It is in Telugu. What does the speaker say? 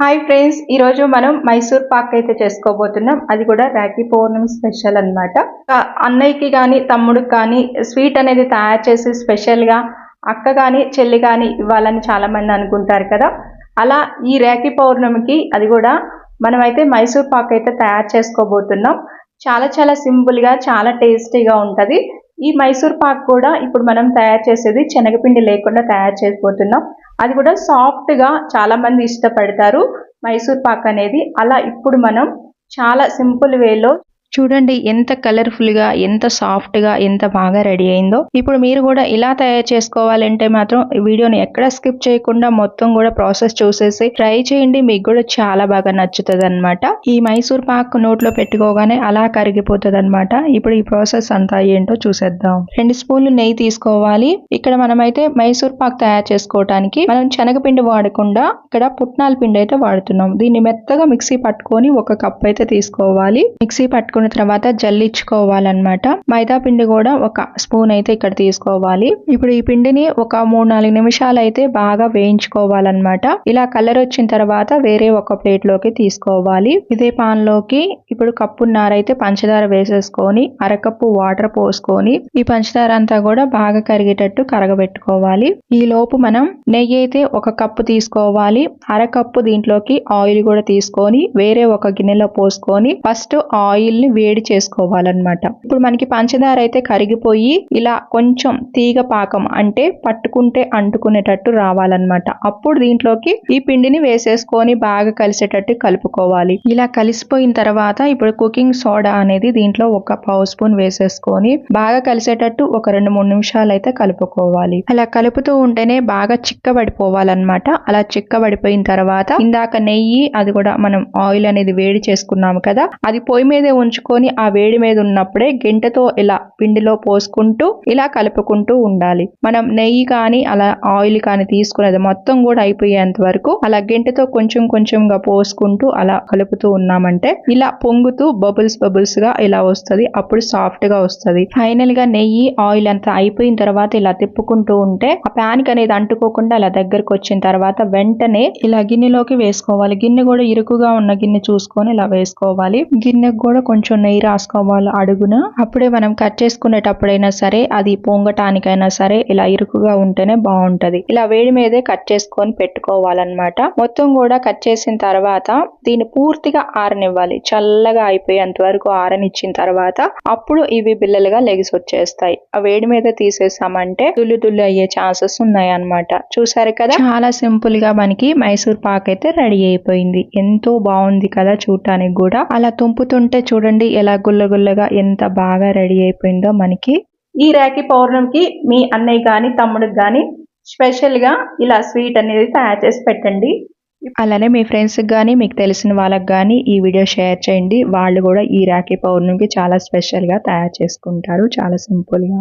హాయ్ ఫ్రెండ్స్ ఈరోజు మనం మైసూర్ పాక్ అయితే చేసుకోబోతున్నాం. అది కూడా రాఖీ పౌర్ణమి స్పెషల్ అనమాట అన్నయ్యకి కానీ తమ్ముడికి కానీ స్వీట్ అనేది తయారు చేసి స్పెషల్గా అక్క కానీ చెల్లి కానీ ఇవ్వాలని చాలామంది అనుకుంటారు కదా. అలా ఈ రాఖీ పౌర్ణమికి అది కూడా మనమైతే మైసూర్ పాక్ అయితే తయారు చేసుకోబోతున్నాం. చాలా చాలా సింపుల్గా చాలా టేస్టీగా ఉంటుంది. ఈ మైసూర్ పాక్ కూడా ఇప్పుడు మనం తయారు చేసేది శనగపిండి లేకుండా తయారు చేయబోతున్నాం అది కూడా సాఫ్ట్గా చాలామంది ఇష్టపడతారు. మైసూర్ పాక్ అనేది. అలా ఇప్పుడు మనం చాలా సింపుల్ వేలో చూడండి ఎంత కలర్ఫుల్గా ఎంత సాఫ్ట్గా ఎంత బాగా రెడీ అయిందో. ఇప్పుడు మీరు కూడా ఇలా తయారు చేసుకోవాలంటే మాత్రం వీడియోని ఎక్కడ స్కిప్ చేయకుండా మొత్తం కూడా ప్రాసెస్ చూసేసి ట్రై చేయండి. మీకు కూడా చాలా బాగా నచ్చుతుంది అనమాట ఈ మైసూర్ పాక్ నోట్లో పెట్టుకోగానే అలా కరిగిపోతుంది అనమాట ఇప్పుడు ఈ ప్రాసెస్ అంతా ఏంటో చూసేద్దాం. రెండు స్పూన్లు నెయ్యి తీసుకోవాలి. ఇక్కడ మనమైతే మైసూర్ పాక్ తయారు చేసుకోవడానికి మనం శనగపిండి వాడకుండా ఇక్కడ పుట్నాల పిండి అయితే వాడుతున్నాం. దీన్ని మెత్తగా మిక్సీ పట్టుకొని ఒక కప్ అయితే తీసుకోవాలి. మిక్సీ పట్టుకుని పెట్టుకున్న తర్వాత జల్లించుకోవాలన్నమాట. మైదా పిండి కూడా ఒక స్పూన్ అయితే ఇక్కడ తీసుకోవాలి. ఇప్పుడు ఈ పిండిని ఒక మూడు నాలుగు నిమిషాలు అయితే బాగా వేయించుకోవాలన్నమాట. ఇలా కలర్ వచ్చిన తర్వాత వేరే ఒక ప్లేట్లోకి తీసుకోవాలి. ఇదే పాన్లోకి ఇప్పుడు కప్పున్నర అయితే పంచదార వేసేసుకొని అరకప్పు వాటర్ పోసుకొని ఈ పంచదార అంతా కూడా బాగా కరిగేటట్టు కరగబెట్టుకోవాలి. ఈ లోపు మనం నెయ్యి అయితే ఒక కప్పు తీసుకోవాలి. అరకప్పు దీంట్లోకి ఆయిల్ కూడా తీసుకొని వేరే ఒక గిన్నెలో పోసుకొని ఫస్ట్ ఆయిల్ని వేడి చేసుకోవాలన్నమాట. ఇప్పుడు మనకి పంచదార అయితే కరిగిపోయి ఇలా కొంచెం తీగ పాకం అంటే పట్టుకుంటే అంటుకునేటట్టు రావాలన్నమాట. అప్పుడు దీంట్లోకి ఈ పిండిని వేసేసుకొని బాగా కలిసేటట్టు కలుపుకోవాలి. ఇలా కలిసిపోయిన తర్వాత ఇప్పుడు కుకింగ్ సోడా అనేది దీంట్లో ఒక పావు స్పూన్ వేసేసుకొని బాగా కలిసేటట్టు ఒక రెండు మూడు నిమిషాలు అయితే కలుపుకోవాలి. అలా కలుపుతూ ఉంటేనే బాగా చిక్కబడిపోవాలన్నమాట. అలా చిక్కబడిపోయిన తర్వాత ఇందాక నెయ్యి అది కూడా మనం ఆయిల్ అనేది వేడి చేసుకున్నాము కదా అది పొయ్యి మీదే ఉంచు ఉంచుకొని ఆ వేడి మీద ఉన్నప్పుడే గింటతో ఇలా పిండిలో పోసుకుంటూ ఇలా కలుపుకుంటూ ఉండాలి. మనం నెయ్యి కానీ అలా ఆయిల్ కానీ తీసుకునేది మొత్తం కూడా అయిపోయేంత వరకు అలా గింటతో కొంచెం కొంచెంగా పోసుకుంటూ అలా కలుపుతూ ఉన్నామంటే ఇలా పొంగుతూ బబుల్స్ బబుల్స్గా ఇలా వస్తుంది. అప్పుడు సాఫ్ట్గా వస్తుంది. ఫైనల్గా నెయ్యి ఆయిల్ అంతా అయిపోయిన తర్వాత ఇలా తిప్పుకుంటూ ఉంటే ఆ ప్యాన్ అనేది అంటుకోకుండా అలా దగ్గరకు వచ్చిన తర్వాత వెంటనే ఇలా గిన్నెలోకి వేసుకోవాలి. గిన్నె కూడా ఇరుకుగా ఉన్న గిన్నె చూసుకొని ఇలా వేసుకోవాలి. గిన్నెకు కూడా కొంచెం కొంచెం నెయ్యి రాసుకోవాలి అడుగున. అప్పుడే మనం కట్ చేసుకునేటప్పుడైనా సరే అది పొంగటానికైనా సరే ఇలా ఇరుకుగా ఉంటేనే బాగుంటది. ఇలా వేడి మీదే కట్ చేసుకొని పెట్టుకోవాలన్నమాట. మొత్తం కూడా కట్ చేసిన తర్వాత దీన్ని పూర్తిగా ఆరనివ్వాలి. చల్లగా అయిపోయేంత వరకు ఆరనిచ్చిన తర్వాత అప్పుడు ఇవి బిల్లలుగా లెగిసి వచ్చేస్తాయి. ఆ వేడి మీద తీసేసామంటే దుల్లు దుల్లు అయ్యే ఛాన్సెస్ ఉన్నాయి అనమాట చూసారు కదా? చాలా సింపుల్గా మనకి మైసూర్ పాక్ అయితే రెడీ అయిపోయింది. ఎంతో బాగుంది కదా చూడటానికి కూడా. అలా తుంపుతుంటే చూడండి. చూడండి ఎలా గుల్లగుల్లగా ఎంత బాగా రెడీ అయిపోయిందో మనకి. ఈ రాఖీ పౌర్ణమికి మీ అన్నయ్య కానీ తమ్ముడికి కానీ స్పెషల్గా ఇలా స్వీట్ అనేది తయారు చేసి పెట్టండి. అలానే మీ ఫ్రెండ్స్కి కానీ మీకు తెలిసిన వాళ్ళకి కానీ ఈ వీడియో షేర్ చేయండి. వాళ్ళు కూడా ఈ రాఖీ పౌర్ణమికి చాలా స్పెషల్గా తయారు చేసుకుంటారు. చాలా సింపుల్గా